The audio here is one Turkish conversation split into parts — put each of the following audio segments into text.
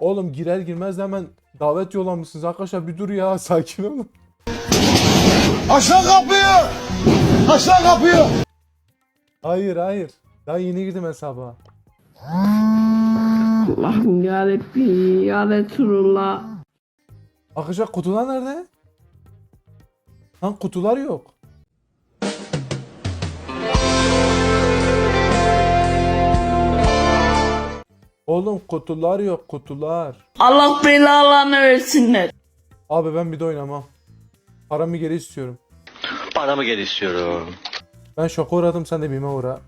Oğlum girer girmez de hemen davet yollamışsınız arkadaşlar bir dur ya sakin olun. Aşağı kapıyı! Aşağı kapıyı! Hayır hayır. Daha yeni girdim hesaba. Allah'ım yarabbi ya Resulullah. Arkadaşlar kutular nerede? Lan kutular yok. Oğlum kutular yok kutular. Allah belalarını versinler. Abi ben bir de oynamam. Paramı geri istiyorum. Paramı geri istiyorum. Ben şoka uğradım sen de bime uğra.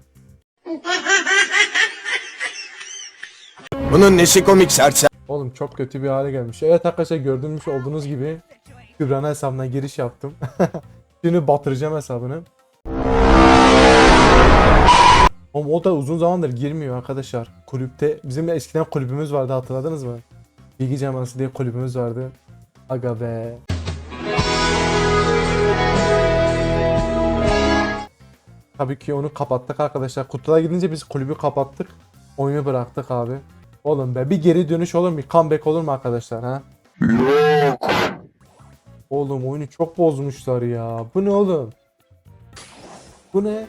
Bunun nesi komik sersem? Oğlum çok kötü bir hale gelmiş. Evet arkadaşlar gördüğünüz olduğunuz gibi Kübra'nın hesabına giriş yaptım. Şimdi batıracağım hesabını. Oğlum o da uzun zamandır girmiyor arkadaşlar. Kulüpte bizim de eskiden kulübümüz vardı hatırladınız mı? Bilgi Caması diye kulübümüz vardı. Aga be. Tabii ki onu kapattık arkadaşlar. Kutulara gidince biz kulübü kapattık. Oyunu bıraktık abi. Oğlum be bir geri dönüş olur mu? Bir comeback olur mu arkadaşlar ha? Yok. Oğlum oyunu çok bozmuşlar ya. Bu ne oğlum? Bu ne?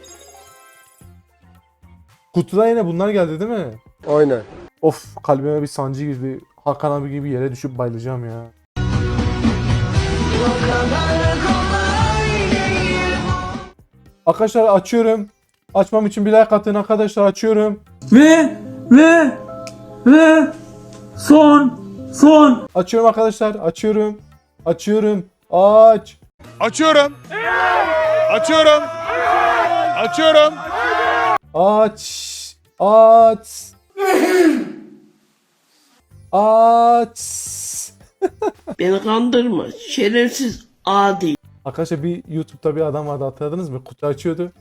Kutuda yine bunlar geldi değil mi? Aynen. Of kalbime bir sancı gibi Hakan abi gibi yere düşüp bayılacağım ya. Arkadaşlar açıyorum. Açmam için bir like atın arkadaşlar açıyorum. Ve ve ve son son Açıyorum arkadaşlar açıyorum. Açıyorum. Aç. Açıyorum. Açıyorum. Açıyorum. Aç. Aç. Aç. Beni kandırma. Şerefsiz adi. Arkadaşlar bir YouTube'da bir adam vardı hatırladınız mı? Kutu açıyordu.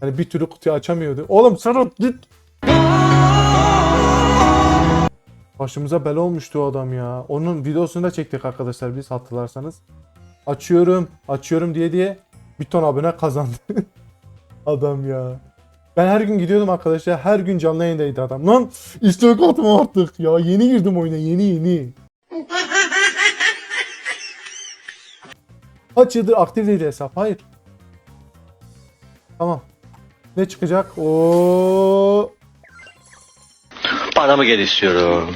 Hani bir türlü kutuyu açamıyordu. Oğlum Serhat git. Başımıza bela olmuştu o adam ya. Onun videosunu da çektik arkadaşlar biz hatırlarsanız. Açıyorum, açıyorum diye diye bir ton abone kazandı. adam ya. Ben her gün gidiyordum arkadaşlar. Her gün canlı yayındaydı adam. Lan istek atma artık ya. Yeni girdim oyuna yeni yeni. Kaç yıldır aktif değil hesap. Hayır. Tamam. Ne çıkacak? Oo. Paramı geri istiyorum.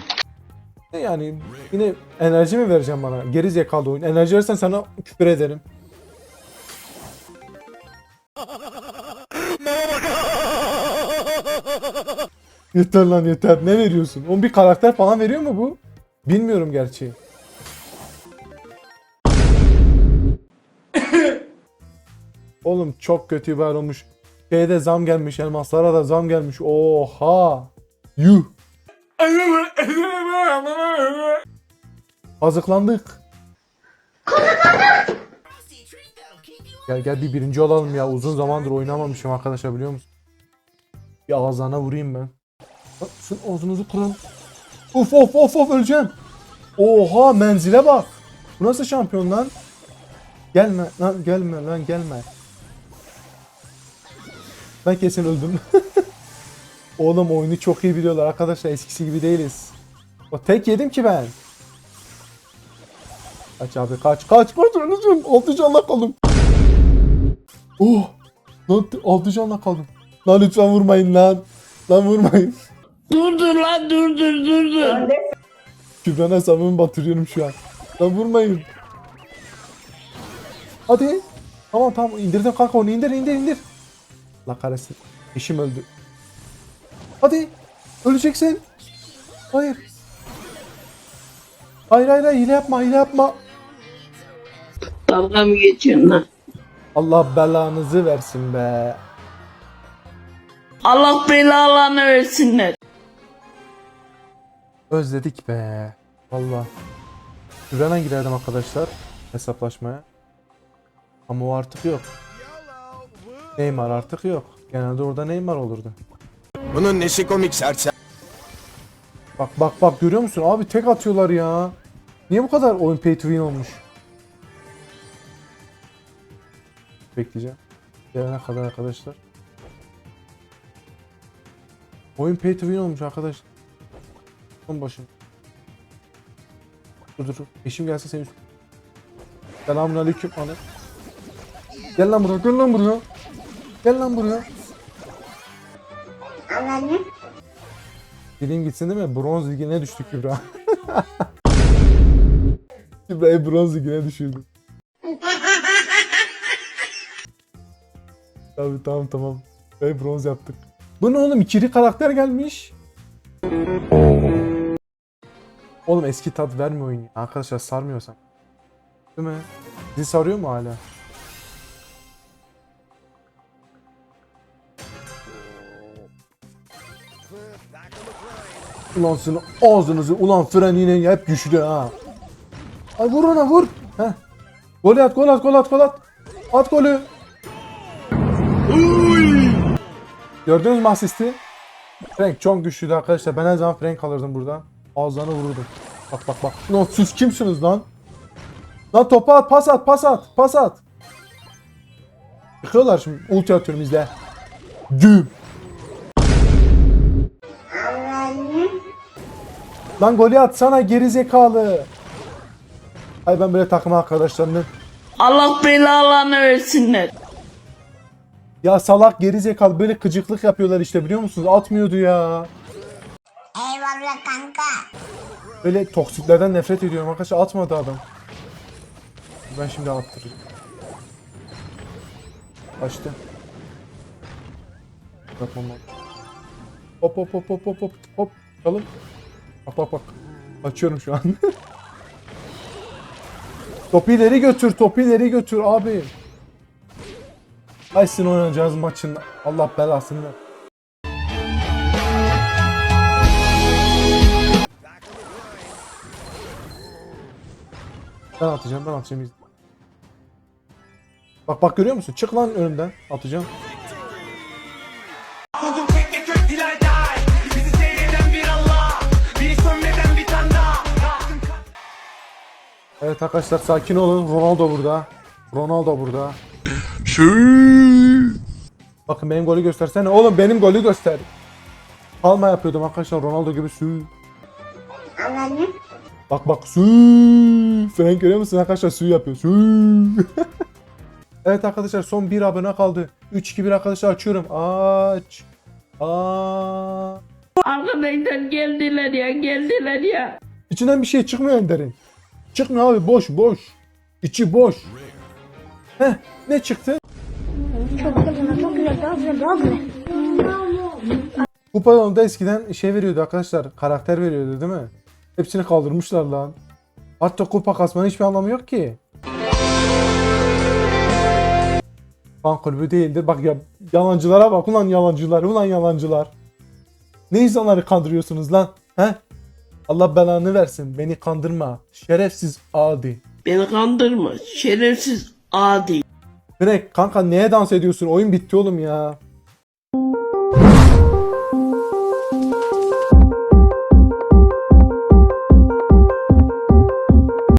Ne Yani yine enerji mi vereceğim bana? Geri zekalı oyun. Enerji verirsen sana küfür ederim. Yeter lan yeter. Ne veriyorsun? Onun bir karakter falan veriyor mu bu? Bilmiyorum gerçi. Oğlum çok kötü bir olmuş. Şeyde zam gelmiş, elmaslara da zam gelmiş. Oha! Yuh! Azıklandık. Gel gel bir birinci olalım ya. Uzun zamandır oynamamışım arkadaşlar biliyor musun? Bir ağızlarına vurayım ben. Bak, Sizin ağzınızı kırın. Of of of of öleceğim. Oha menzile bak. Bu nasıl şampiyon lan? Gelme lan gelme lan gelme. Ben kesin öldüm. Oğlum oyunu çok iyi biliyorlar arkadaşlar eskisi gibi değiliz. O tek yedim ki ben. Kaç abi kaç kaç kaç öleceğim. Altı canla kaldım. Oh. Lan canla kaldım. Lan lütfen vurmayın lan. Lan vurmayın. Dur dur lan dur dur dur dur. Kübran hesabımı batırıyorum şu an. Lan vurmayın. Hadi. Tamam tamam indirdim kanka onu indir indir indir. La kahretsin. Eşim öldü. Hadi. Öleceksin. Hayır. Hayır hayır hayır hile yapma hile yapma. Dalga mı geçiyorsun lan? Allah belanızı versin be. Allah belalarını versinler. Özledik be. Valla. Güvenen girerdim arkadaşlar hesaplaşmaya. Ama o artık yok. Neymar artık yok. Genelde orada Neymar olurdu. Bunun nesi komik sersem? Bak bak bak görüyor musun? Abi tek atıyorlar ya. Niye bu kadar oyun pay to win olmuş? Bekleyeceğim. Gelene kadar arkadaşlar. Oyun pay to win olmuş arkadaşlar. Son başım. Dur dur. Eşim gelse seni Selamun aleyküm ana. Gel lan buraya gel lan buraya. Gel lan buraya. Dilim gitsin değil mi? Bronz ligine düştük Kübra. Kübra'yı bronz ligine düşürdü. Tabii tamam tamam. Ve bronz yaptık. Bu ne oğlum? İkili karakter gelmiş. Oğlum eski tat vermiyor oyun. Arkadaşlar sarmıyorsam. Değil mi? Sizi sarıyor mu hala? Ulan sizin ağzınızı ulan fren yine hep güçlü ha. Ay vur ona vur. Heh. Gol at gol at gol at gol at. At golü. Gördünüz mü asisti? Frank çok güçlüydü arkadaşlar. Ben her zaman Frank alırdım buradan. Ağızlarına vururdum. Bak bak bak. Lan siz kimsiniz lan? Lan topu at, pas at, pas at, pas at. Yıkıyorlar şimdi. Ulti atıyorum izle. Güm. Lan golü atsana geri zekalı. Ay ben böyle takım arkadaşlarının Allah belalarını versinler. Ya salak geri zekalı böyle gıcıklık yapıyorlar işte biliyor musunuz? Atmıyordu ya. Eyvallah kanka. Böyle toksiklerden nefret ediyorum arkadaşlar atmadı adam. Ben şimdi attırayım. Açtı. Yapmam. Hop hop hop hop hop hop hop. Çalın. Bak bak bak. Açıyorum şu an. topu ileri götür, topu ileri götür abi. Ay sizin oynayacağınız maçın Allah belasını ver. Ben atacağım, ben atacağım. Bak bak görüyor musun? Çık lan önümden. Atacağım. Evet arkadaşlar sakin olun. Ronaldo burada. Ronaldo burada. Bakın benim golü göstersene. Oğlum benim golü göster. Palma yapıyordum arkadaşlar Ronaldo gibi sü. Bak bak sü. Frank görüyor musun arkadaşlar sü yapıyor. Sü. evet arkadaşlar son bir abone kaldı. 3-2-1 arkadaşlar açıyorum. Aç. Aa. Arkadaşlar geldiler ya geldiler ya. İçinden bir şey çıkmıyor Ender'in. Çıkmıyor abi boş boş. İçi boş. Heh ne çıktı? Çok güzel, çok güzel, dobre, dobre. Kupa da eskiden şey veriyordu arkadaşlar. Karakter veriyordu değil mi? Hepsini kaldırmışlar lan. Hatta kupa kasmanın hiçbir anlamı yok ki. Fan kulübü değildir. Bak ya yalancılara bak ulan yalancılar ulan yalancılar. Ne insanları kandırıyorsunuz lan? He? Allah belanı versin. Beni kandırma. Şerefsiz adi. Beni kandırma. Şerefsiz adi. Direkt kanka neye dans ediyorsun? Oyun bitti oğlum ya.